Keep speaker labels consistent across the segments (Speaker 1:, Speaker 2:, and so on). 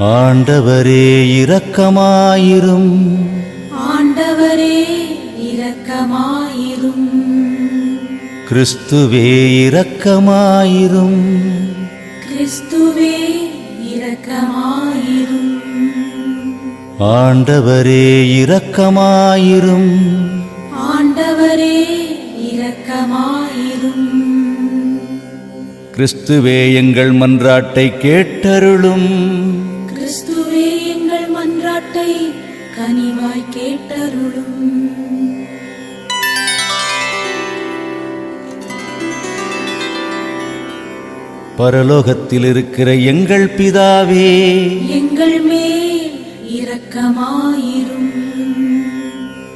Speaker 1: ஆண்டவரே இரக்கமாயிரும்.
Speaker 2: ஆண்டவரே இரக்கமாயிரும்.
Speaker 1: கிறிஸ்துவே இரக்கமாயிரும்.
Speaker 2: கிறிஸ்துவே இரக்கமாயிரும்.
Speaker 1: ஆண்டவரே இரக்கமாயிரும்.
Speaker 2: ஆண்டவரே இரக்கமாயிரும்.
Speaker 1: கிறிஸ்துவே எங்கள் மன்றாட்டை கேட்டருளும்.
Speaker 2: கிறிஸ்துவே எங்கள் மன்றாட்டை கனிவாய் கேட்டருளும்.
Speaker 1: பரலோகத்தில் இருக்கிற எங்கள் பிதாவே
Speaker 2: எங்கள் மேல் இரக்கமாயிரும்.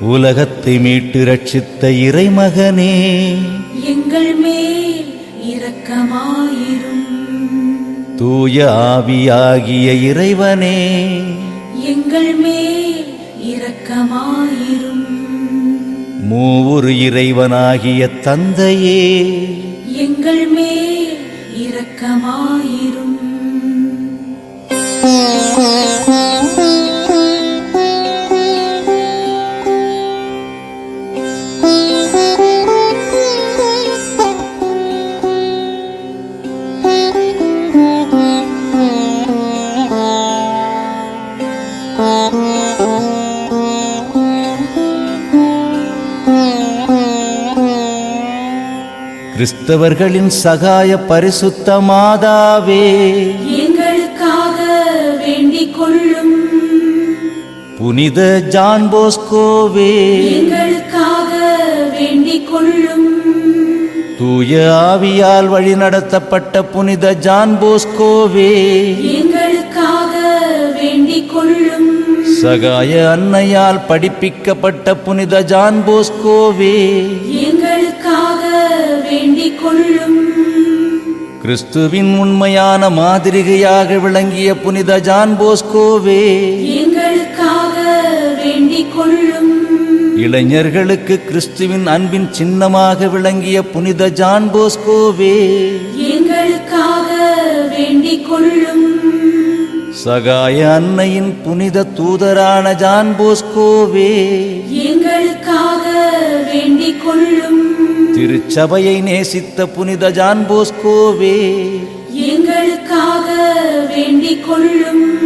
Speaker 1: உலகத்தை மீட்டு ரட்சித்த இறைமகனே
Speaker 2: எங்கள் மேல் இரக்கமாயிரும்.
Speaker 1: தூய ஆவியாகிய இறைவனே.
Speaker 2: எங்கள் மேல் இரக்கமாயிரும்.
Speaker 1: மூவுரு இறைவனாகிய தந்தையே.
Speaker 2: எங்கள் மேல் இரக்கமாயிரும்.
Speaker 1: கிறிஸ்தவர்களின் சகாய பரிசுத்த மாதாவே
Speaker 2: எங்களுக்காக வேண்டிக் கொள்ளும்
Speaker 1: புனித ஜான் போஸ்கோவே.
Speaker 2: எங்களுக்காக வேண்டிக் கொள்ளும்
Speaker 1: தூய ஆவியால் வழிநடத்தப்பட்ட புனித ஜான் போஸ்கோவே.
Speaker 2: எங்களுக்காக வேண்டிக் கொள்ளும்
Speaker 1: சகாய அன்னையால் படிப்பிக்கப்பட்ட புனித ஜான் போஸ்கோவே.
Speaker 2: எங்களுக்காக வேண்டிக் கொள்ளும்
Speaker 1: கிறிஸ்துவின் உண்மையான மாதிரிகையாக விளங்கிய புனித ஜான் போஸ்கோவே
Speaker 2: எங்களுக்காக வேண்டிக் கொள்ளும்
Speaker 1: இளைஞர்களுக்கு கிறிஸ்துவின் அன்பின் சின்னமாக விளங்கிய புனித ஜான் போஸ்கோவே
Speaker 2: எங்களுக்காக வேண்டிக் கொள்ளும்
Speaker 1: சகாய அன்னையின் புனித தூதரான ஜான் போஸ்கோவே
Speaker 2: எங்களுக்காக வேண்டிக் கொள்ளும்
Speaker 1: திருச்சபையை நேசித்த புனித ஜான் போஸ்கோவே.
Speaker 2: எங்களுக்காக வேண்டிக் கொள்ளும்.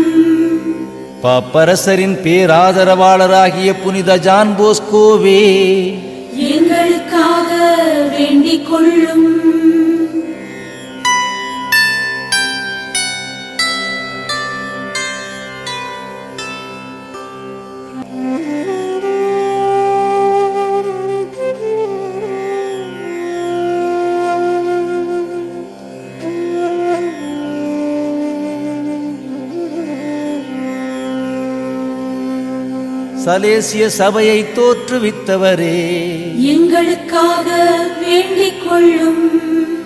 Speaker 1: பாப்பரசரின் பேராதரவாளராகிய புனித ஜான் போஸ்கோவே.
Speaker 2: எங்களுக்காக வேண்டிக் கொள்ளும்.
Speaker 1: சலேசிய சபையை தோற்றுவித்தவரே.
Speaker 2: எங்களுக்காக வேண்டிக் கொள்ளும்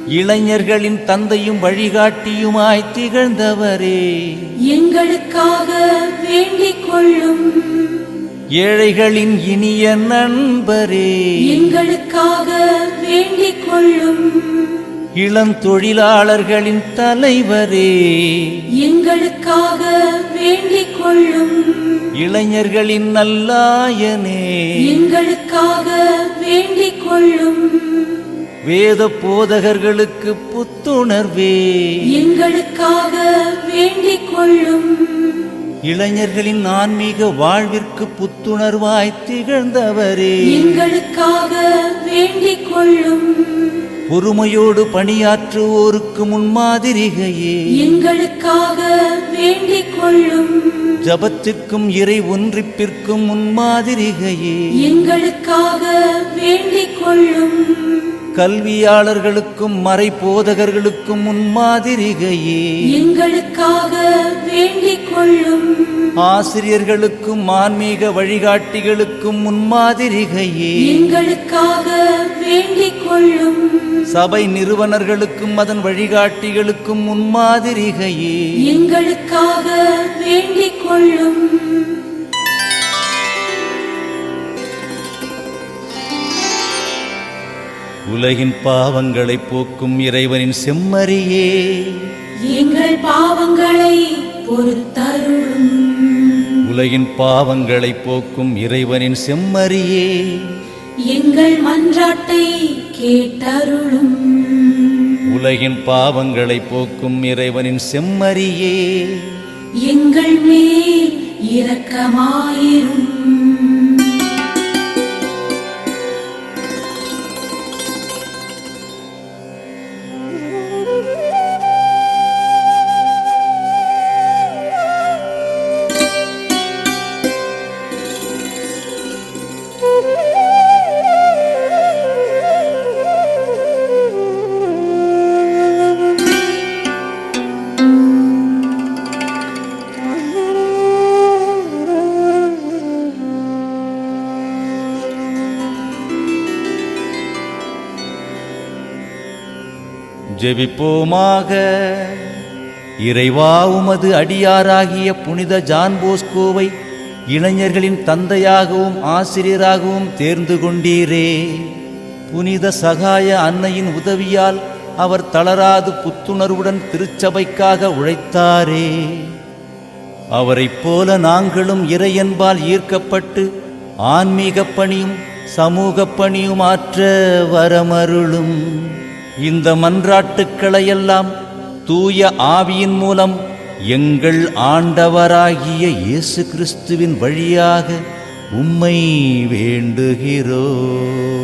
Speaker 1: இளைஞர்களின் தந்தையும் வழிகாட்டியுமாய் திகழ்ந்தவரே.
Speaker 2: எங்களுக்காக வேண்டிக் கொள்ளும்
Speaker 1: ஏழைகளின் இனிய நண்பரே.
Speaker 2: எங்களுக்காக வேண்டிக் கொள்ளும்
Speaker 1: இளந்தொழிலாளர்களின் தலைவரே.
Speaker 2: எங்களுக்காக வேண்டிக் கொள்ளும்
Speaker 1: இளைஞர்களின் நல்லாயனே.
Speaker 2: எங்களுக்காக வேண்டிக் கொள்ளும்
Speaker 1: வேத போதகர்களுக்கு புத்துணர்வே.
Speaker 2: எங்களுக்காக வேண்டிக் கொள்ளும்
Speaker 1: இளைஞர்களின் ஆன்மீக வாழ்விற்கு புத்துணர்வாய் திகழ்ந்தவரே.
Speaker 2: எங்களுக்காக வேண்டிக் கொள்ளும்
Speaker 1: பொறுமையோடு பணியாற்றுவோருக்கு முன்மாதிரிகையே.
Speaker 2: எங்களுக்காக வேண்டிக் கொள்ளும்
Speaker 1: ஜபத்திற்கும் இறை ஒன்றிப்பிற்கும் முன்மாதிரிகையே.
Speaker 2: எங்களுக்காக வேண்டிக் கொள்ளும்
Speaker 1: கல்வியாளர்களுக்கும் மறை போதகர்களுக்கும் முன்மாதிரிகையே.
Speaker 2: எங்களுக்காக வேண்டிக் கொள்ளும்
Speaker 1: ஆசிரியர்களுக்கும் ஆன்மீக வழிகாட்டிகளுக்கும் முன்மாதிரிகையே.
Speaker 2: எங்களுக்காக வேண்டிக் கொள்ளும்
Speaker 1: சபை நிறுவனர்களுக்கும் அதன் வழிகாட்டிகளுக்கும் முன்மாதிரிகையே.
Speaker 2: எங்களுக்காக வேண்டிக் கொள்ளும்
Speaker 1: உலகின் பாவங்களை போக்கும் இறைவனின் செம்மறியே.
Speaker 2: எங்கள் பாவங்களை பொறுத்தருளும்.
Speaker 1: உலகின் பாவங்களை போக்கும் இறைவனின் செம்மறியே.
Speaker 2: எங்கள் மன்றாட்டை கேட்டருளும்.
Speaker 1: உலகின் பாவங்களை போக்கும் இறைவனின் செம்மறியே.
Speaker 2: எங்கள் மேல் இரக்கமாயிரும்.
Speaker 1: ஜெபிப்போமாக. இறைவா உமது அடியாராகிய புனித ஜான் போஸ்கோவை இளைஞர்களின் தந்தையாகவும் ஆசிரியராகவும் தேர்ந்து கொண்டீரே. புனித சகாய அன்னையின் உதவியால் அவர் தளராது புத்துணர்வுடன் திருச்சபைக்காக உழைத்தாரே. அவரைப் போல நாங்களும் இறையன்பால் ஈர்க்கப்பட்டு ஆன்மீகப் பணியும் சமூகப் பணியும் ஆற்ற வரமருளும். இந்த மன்றாட்டுக்களையெல்லாம் தூய ஆவியின் மூலம் எங்கள் ஆண்டவராகிய இயேசு கிறிஸ்துவின் வழியாக உம்மை வேண்டுகிறோம்.